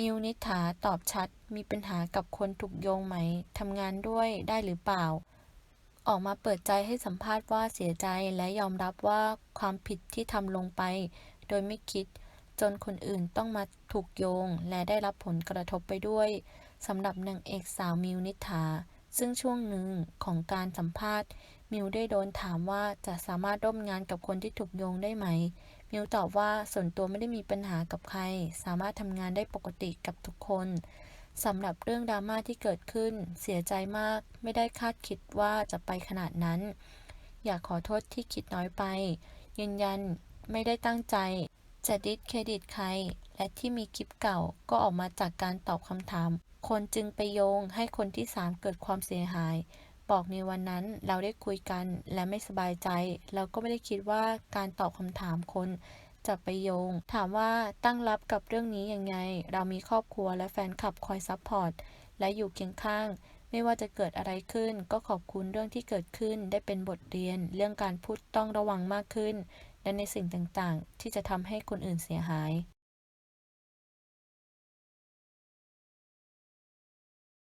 มิวนิษฐาตอบชัด มีปัญหากับคนถูกโยงไหม ทำงานด้วยได้หรือเปล่า ออกมาเปิดใจให้สัมภาษณ์ว่าเสียใจและยอมรับว่าความผิดที่ทำลงไป โดยไม่คิด จนคนอื่นต้องมาถูกโยง และได้รับผลกระทบไปด้วยสำหรับนางเอกสาวมิวนิษฐา ซึ่งช่วงหนึ่งของการสัมภาษณ์ มิวได้โดนถามว่าจะสามารถร่วมงานกับคนที่ถูกโยงได้ไหม มิวตอบว่าส่วนตัวไม่ได้มีปัญหากับใคร สามารถทำงานได้ปกติกับทุกคนสำหรับเรื่องดราม่าที่เกิดขึ้น เสียใจมาก ไม่ได้คาดคิดว่าจะไปขนาดนั้น อยากขอโทษที่คิดน้อยไป ยืนยันไม่ได้ตั้งใจ จะดิสเครดิตใคร และที่มีคลิปเก่าก็ออกมาจากการตอบคำถาม คนจึงไปโยงให้คนที่สามเกิดความเสียหาย บอกในวันนั้นเราได้คุยกันและไม่สบายใจ เราก็ไม่ได้คิดว่าการตอบคำถามคนจะไปโยง ถามว่าตั้งรับกับเรื่องนี้ยังไง เรามีครอบครัวและแฟนคลับคอยซัพพอร์ตและอยู่เคียงข้าง ไม่ว่าจะเกิดอะไรขึ้น ก็ขอบคุณเรื่องที่เกิดขึ้น ได้เป็นบทเรียน เรื่องการพูดต้องระวังมากขึ้น และในสิ่งต่างๆ ที่จะทำให้คนอื่นเสียหาย